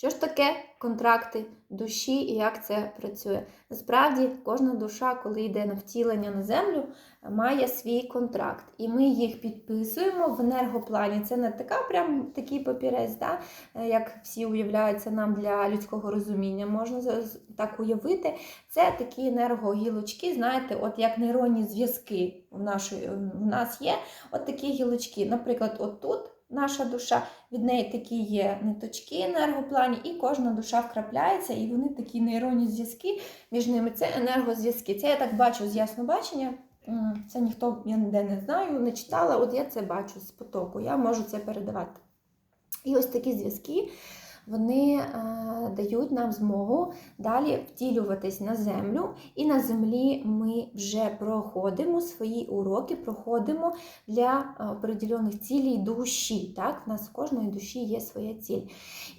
Що ж таке контракти душі і як це працює? Насправді, кожна душа, коли йде на втілення на землю, має свій контракт. І ми їх підписуємо в енергоплані. Це не така прям такий папірець, да? як всі уявляються нам для людського розуміння. Можна так уявити. Це такі енергогілочки, знаєте, от як нейронні зв'язки в, в нас є. От такі гілочки. Наприклад, от тут наша душа, від неї такі є ниточки енергоплані, і кожна душа вкрапляється, і вони такі нейронні зв'язки між ними. Це енергозв'язки. Це я так бачу з яснобачення. Це ніхто я ніде не знаю, не читала. От я це бачу з потоку, я можу це передавати. І ось такі зв'язки. Вони е, дають нам змогу далі втілюватись на землю, і на землі ми вже проходимо свої уроки, проходимо для е, определених цілей душі. Так? У нас в кожної душі є своя ціль.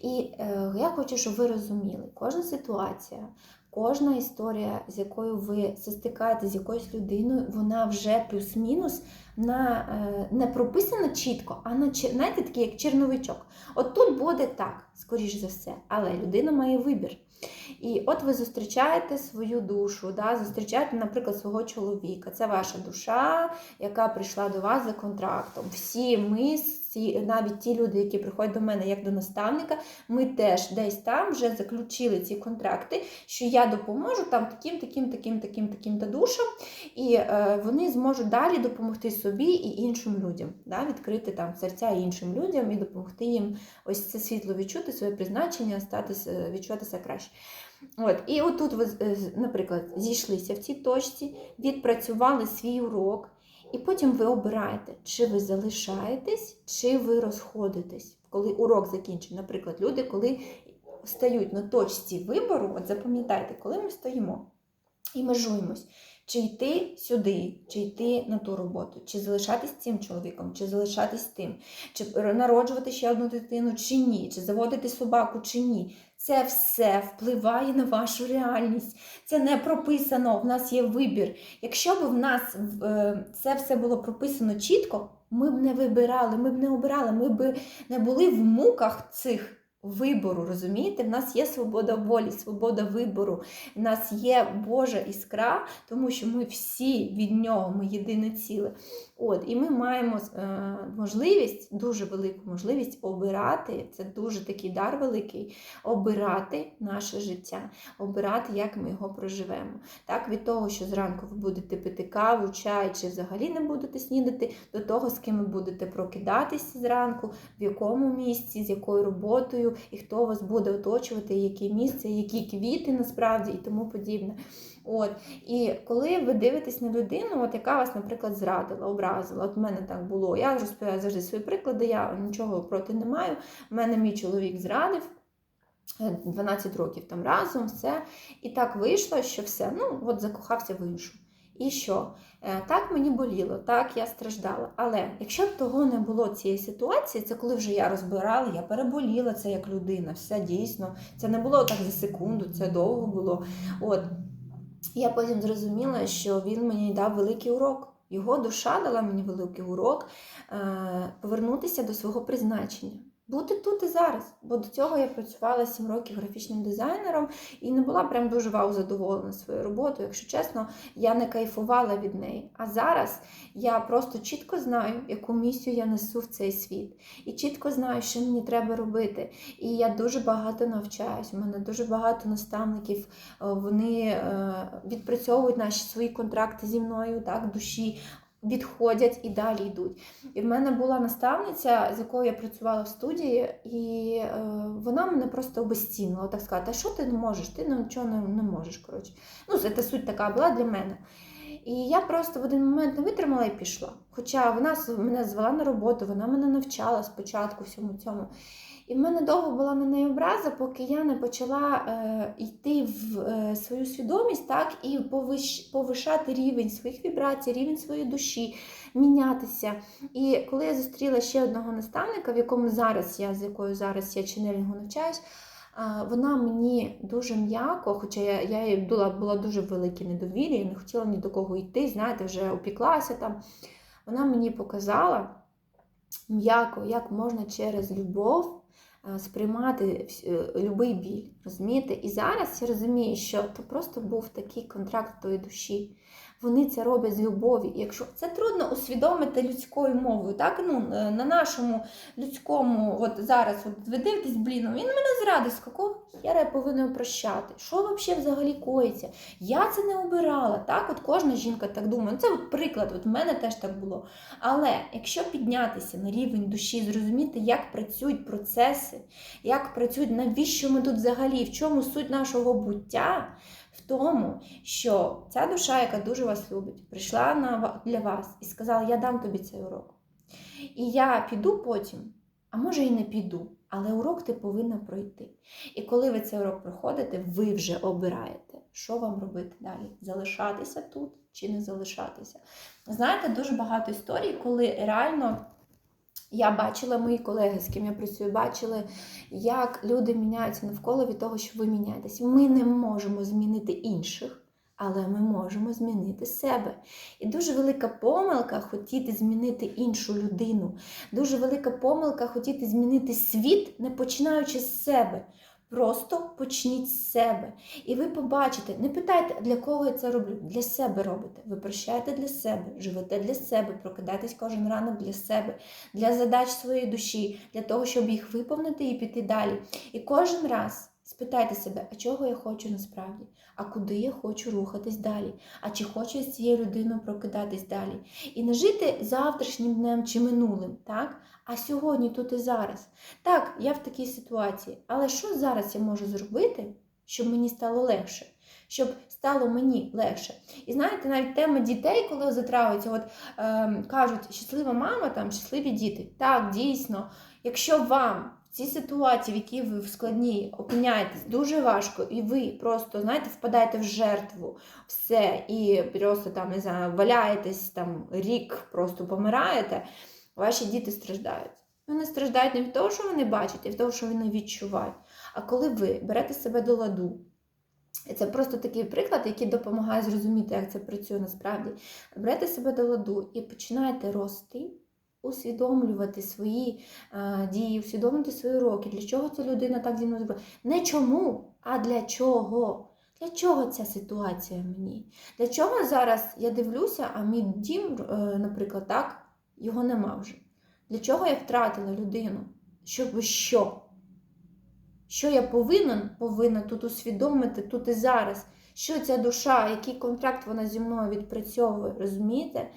І е, я хочу, щоб ви розуміли, кожна ситуація, кожна історія, з якою ви стикаєтесь з якоюсь людиною, вона вже плюс-мінус на, е, не прописана чітко, а на знаєте, такий як черновичок. От тут буде так, скоріш за все, але людина має вибір. І от ви зустрічаєте свою душу, да, зустрічаєте, наприклад, свого чоловіка. Це ваша душа, яка прийшла до вас за контрактом. Всі ми, всі, навіть ті люди, які приходять до мене як до наставника, ми теж десь там вже заключили ці контракти, що я допоможу там таким, таким, таким, таким, таким та душам, і е, вони зможуть далі допомогти собі і іншим людям, да, відкрити там серця іншим людям і допомогти їм ось це світло відчути, своє призначення, статися, відчуватися краще. От, і отут ви, е, наприклад, зійшлися в цій точці, відпрацювали свій урок, і потім ви обираєте, чи ви залишаєтесь, чи ви розходитесь. Коли урок закінчений, наприклад, люди, коли стають на точці вибору, от запам'ятайте, коли ми стоїмо і межуємось, чи йти сюди, чи йти на ту роботу, чи залишатись цим чоловіком, чи залишатись тим, чи народжувати ще одну дитину, чи ні, чи заводити собаку, чи ні. Це все впливає на вашу реальність. Це не прописано. В нас є вибір. Якщо б в нас е, це все було прописано чітко, ми б не вибирали, ми б не обирали, ми б не були в муках цих вибору. Розумієте? В нас є свобода волі, свобода вибору. В нас є Божа іскра, тому що ми всі від нього, ми єдине ціле. От, і ми маємо е, можливість, дуже велику можливість обирати. Це дуже такий дар великий обирати наше життя, обирати, як ми його проживемо. Так, від того, що зранку ви будете пити каву, чай, чи взагалі не будете снідати, до того, з ким ви будете прокидатися зранку, в якому місці, з якою роботою, і хто вас буде оточувати, яке місце, які квіти насправді і тому подібне. От. І коли ви дивитесь на людину, от яка вас, наприклад, зрадила, образила, от в мене так було. Я розповідаю завжди свої приклади, я нічого проти не маю. У мене мій чоловік зрадив. е, 12 років там разом, все. І так вийшло, що все, ну, от закохався в іншу. І що? Е, Так мені боліло, так я страждала. Але якщо б того не було цієї ситуації, це коли вже я розбирала, я переболіла це як людина, все дійсно. Це не було так за секунду, це довго було. От. Я потім зрозуміла, що він мені дав великий урок. Його душа дала мені великий урок е, повернутися до свого призначення. Бути тут і зараз. Бо до цього я працювала 7 років графічним дизайнером і не була прям дуже вау задоволена своєю роботою. Якщо чесно, я не кайфувала від неї. А зараз я просто чітко знаю, яку місію я несу в цей світ. І чітко знаю, що мені треба робити. І я дуже багато навчаюсь. У мене дуже багато наставників. Е, Вони е, відпрацьовують наші свої контракти зі мною, так, душі. Відходять і далі йдуть. І в мене була наставниця, з якою я працювала в студії, і е, вона мене просто обезцінила, так сказати, а що ти не можеш? Ти нічого не, не можеш. коротше. Ну, це суть така була для мене. І я просто в один момент не витримала і пішла. Хоча вона мене звела на роботу, вона мене навчала спочатку всьому цьому. І в мене довго була на неї образа, поки я не почала е, йти в е, свою свідомість, так, і повиш, повишати рівень своїх вібрацій, рівень своєї душі, мінятися. І коли я зустріла ще одного наставника, в якому зараз я, з якою зараз я ченелінгу навчаюсь, вона мені дуже м'яко, хоча я, я була, була дуже велике недовір'я, не хотіла ні до кого йти, знаєте, вже опіклася там. Вона мені показала м'яко, як можна через любов е, сприймати будь-який любий біль. Розумієте? І зараз я розумію, що то просто був такий контракт тої душі. Вони це роблять з любові. Якщо це трудно усвідомити людською мовою, так ну е, на нашому людському, от зараз, от ви дивитесь, блін, він мене зрадив, з какого хера я його прощати? Що взагалі коїться? Я це не обирала. Так, от кожна жінка так думає. Ну, Це от приклад, от в мене теж так було. Але якщо піднятися на рівень душі, зрозуміти, як працюють процеси, як працюють, навіщо ми тут взагалі, в чому суть нашого буття, тому, що ця душа, яка дуже вас любить, прийшла на, для вас і сказала: Я дам тобі цей урок. І я піду потім, а може і не піду, але урок ти повинна пройти. І коли ви цей урок проходите, ви вже обираєте, що вам робити далі: залишатися тут чи не залишатися. Знаєте, дуже багато історій, коли реально. Я бачила, мої колеги, з ким я працюю, бачили, як люди міняються навколо від того, що ви міняєтесь. Ми не можемо змінити інших, але ми можемо змінити себе. І дуже велика помилка хотіти змінити іншу людину. Дуже велика помилка хотіти змінити світ, не починаючи з себе. Просто почніть з себе. І ви побачите, не питайте, для кого я це роблю. Для себе робите. Ви прощаєте для себе, живете для себе, прокидаєтесь кожен ранок для себе, для задач своєї душі, для того, щоб їх виповнити і піти далі. І кожен раз спитайте себе, а чого я хочу насправді? А куди я хочу рухатись далі? А чи хочу я з цією людиною прокидатись далі? І не жити завтрашнім днем чи минулим, так? А сьогодні, тут і зараз. Так, я в такій ситуації, але що зараз я можу зробити, щоб мені стало легше? Щоб стало мені легше. І знаєте, навіть тема дітей, коли затрагуються, от е, кажуть, щаслива мама, там щасливі діти. Так, дійсно, якщо вам в цій ситуації, в якій ви в складній опиняєтесь, дуже важко, і ви просто знаєте, впадаєте в жертву, все, і просто там не знаю, валяєтесь там рік, просто помираєте, ваші діти страждають. Вони страждають не від того, що вони бачать, а від того, що вони відчувають. А коли ви берете себе до ладу, і це просто такий приклад, який допомагає зрозуміти, як це працює насправді. Берете себе до ладу і починаєте рости, усвідомлювати свої е, дії, усвідомлювати свої уроки. Для чого ця людина так зі мною зробила? Не чому, а для чого? Для чого ця ситуація мені? Для чого зараз я дивлюся, а мій дім, е, наприклад, так, його нема вже. Для чого я втратила людину? Щоб що? Що я повинен, повинна тут усвідомити, тут і зараз. Що ця душа, який контракт вона зі мною відпрацьовує, розумієте?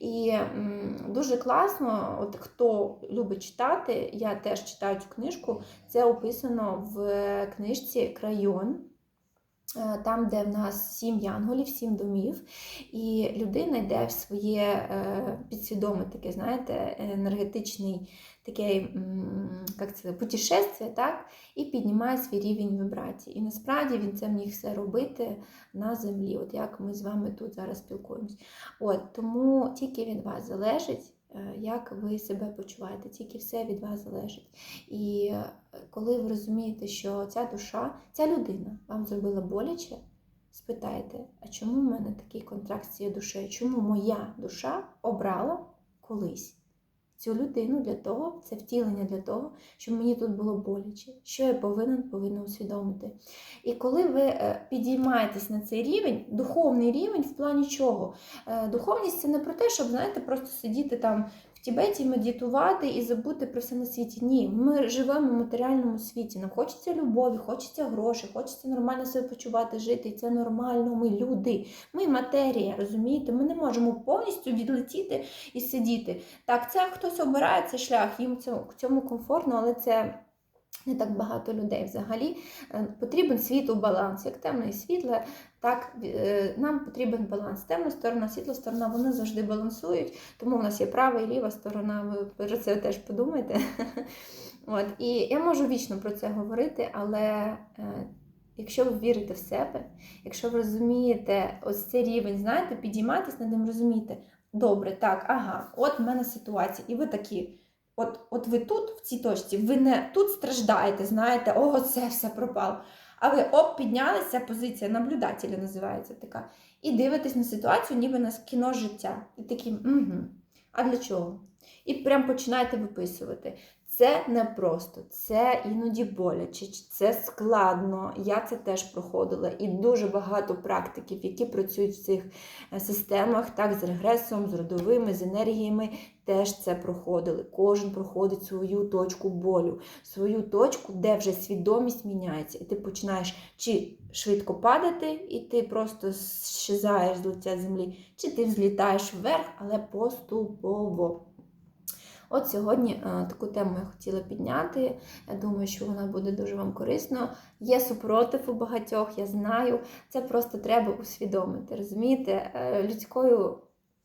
І м, дуже класно, от хто любить читати, я теж читаю цю книжку, це описано в книжці Крайон. Е, Там, де в нас сім янголів, сім домів, і людина йде в своє е, підсвідоме таке, знаєте, енергетичний таке, як це, путешествие, так? і піднімає свій рівень вібрацій. І насправді він це міг все робити на землі, от як ми з вами тут зараз спілкуємось. От, тому тільки від вас залежить, е, як ви себе почуваєте, тільки все від вас залежить. І е, коли ви розумієте, що ця душа, ця людина вам зробила боляче, спитайте, а чому в мене такий контракт з цією душею? Чому моя душа обрала колись? Цю людину для того, це втілення для того, щоб мені тут було боляче. Що я повинен, повинна усвідомити. І коли ви е, підіймаєтесь на цей рівень, духовний рівень в плані чого? Е, Духовність це не про те, щоб, знаєте, просто сидіти там Тібеті, медитувати і забути про все на світі. Ні, ми живемо в матеріальному світі. Нам хочеться любові, хочеться грошей, хочеться нормально себе почувати, жити. І це нормально. Ми люди, ми матерія, розумієте? Ми не можемо повністю відлетіти і сидіти. Так, це хтось обирає цей шлях, їм цьому, цьому комфортно, але це. Не так багато людей взагалі. Е, Потрібен світло баланс, як темне і світле, так е, нам потрібен баланс. Темна сторона, світла сторона, вони завжди балансують, тому в нас є права і ліва сторона. Ви про це теж подумайте. От. І я можу вічно про це говорити, але е, якщо ви вірите в себе, якщо ви розумієте ось цей рівень, знаєте, підійматись над ним, розумієте, добре, так, ага, от в мене ситуація, і ви такі. От, от ви тут, в цій точці, ви не тут страждаєте, знаєте, о, це все пропало. А ви оп, піднялися, позиція наблюдателя називається така. І дивитесь на ситуацію, ніби на кіно життя. І такі, угу, а для чого? І прям починаєте виписувати. Це непросто, це іноді боляче, це складно. Я це теж проходила. І дуже багато практиків, які працюють в цих е, системах, так, з регресом, з родовими, з енергіями, теж це проходили. Кожен проходить свою точку болю, свою точку, де вже свідомість міняється. І ти починаєш чи швидко падати, і ти просто щезаєш з лиця землі, чи ти взлітаєш вверх, але поступово. От сьогодні е, таку тему я хотіла підняти. Я думаю, що вона буде дуже вам корисно. Є супротив у багатьох, я знаю. Це просто треба усвідомити. Розумієте, Е, людською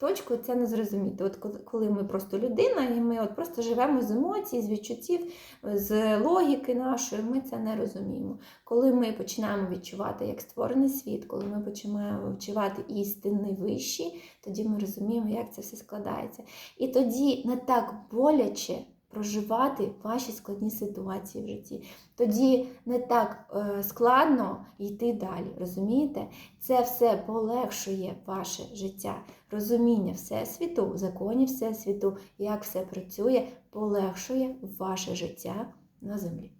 точкою це не зрозуміти. От коли- ми просто людина, і ми от просто живемо з емоцій, з відчуттів, з логіки нашої, ми це не розуміємо. Коли ми починаємо відчувати як створений світ, коли ми починаємо відчувати істинний вищий, тоді ми розуміємо, як це все складається. І тоді не так боляче проживати ваші складні ситуації в житті. Тоді не так е, складно йти далі. Розумієте? Це все полегшує ваше життя. Розуміння Всесвіту, законів Всесвіту, як все працює, полегшує ваше життя на землі.